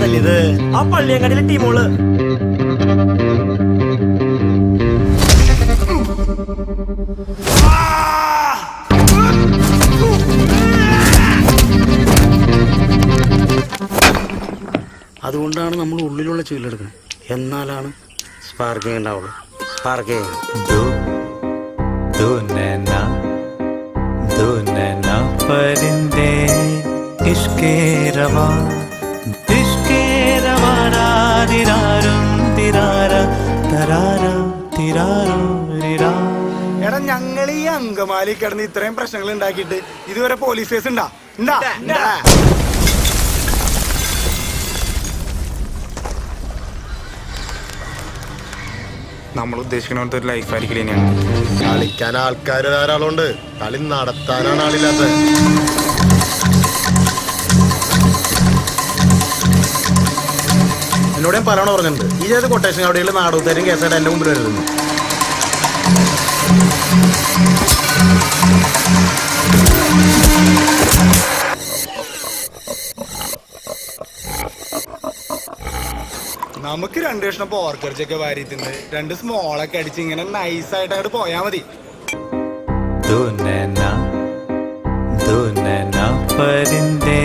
തല്ലിയത് ആ പള്ളിയങ്ങാടിയിലെ ടീമോൾ അതുകൊണ്ടാണ് നമ്മൾ ഉള്ളിലുള്ള ചുല്ലെടുക്കുന്നത് എന്നാലാണ് സ്പാർക്കിംഗ് ഉണ്ടാവുള്ളൂ. സ്പാർക്കിംഗ് തിരാര തരാര എടാ ഞങ്ങൾ ഈ അങ്കമാലി കിടന്ന് ഇത്രയും പ്രശ്നങ്ങൾ ഉണ്ടാക്കിയിട്ട് ഇതുവരെ പോലീസ് കേസ് ഉണ്ടാ? ഉണ്ടാ? നമ്മൾ ഉദ്ദേശിക്കുന്ന പോലത്തെ ഒരു ലൈഫ് ആയിരിക്കില്ല ഇനിയാണ് കളിക്കാൻ ആൾക്കാർ ധാരാളമുണ്ട്. കളി നടത്താനാണ് ആളില്ലാത്തത്. എന്നോട് ഞാൻ പറയണ പറഞ്ഞിട്ടുണ്ട്. ഈ ചെയ്ത് കൊട്ടേഷൻ അവിടെയുള്ള നാടകത്തേരും കേസായിട്ട് എന്റെ മുമ്പിൽ വരുന്നു നമുക്ക് രണ്ട് കഷ്ണം പോർക്കറിച്ചൊക്കെ വാരി രണ്ട് സ്മോളൊക്കെ അടിച്ച് ഇങ്ങനെ നൈസായിട്ട് അങ്ങോട്ട് പോയാ മതി. പരിന്തേ